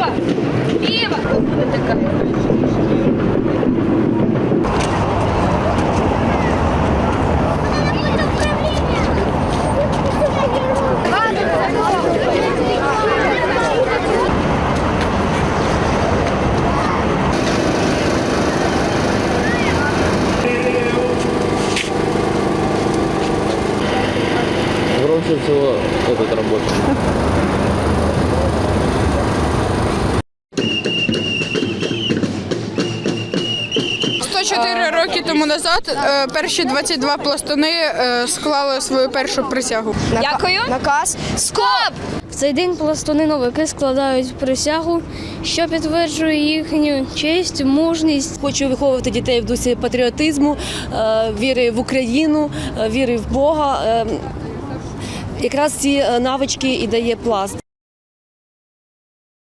Ліва! Ліва! Громче всего этот работает. Чотири роки тому назад е, перші 22 пластуни е, склали свою першу присягу. Дякую. Наказ. Скоп! В цей день пластуни новики складають присягу, що підтверджує їхню честь, мужність. Хочу виховувати дітей в дусі патріотизму, е, віри в Україну, е, віри в Бога. Е, Якраз ці е, навички і дає пласт.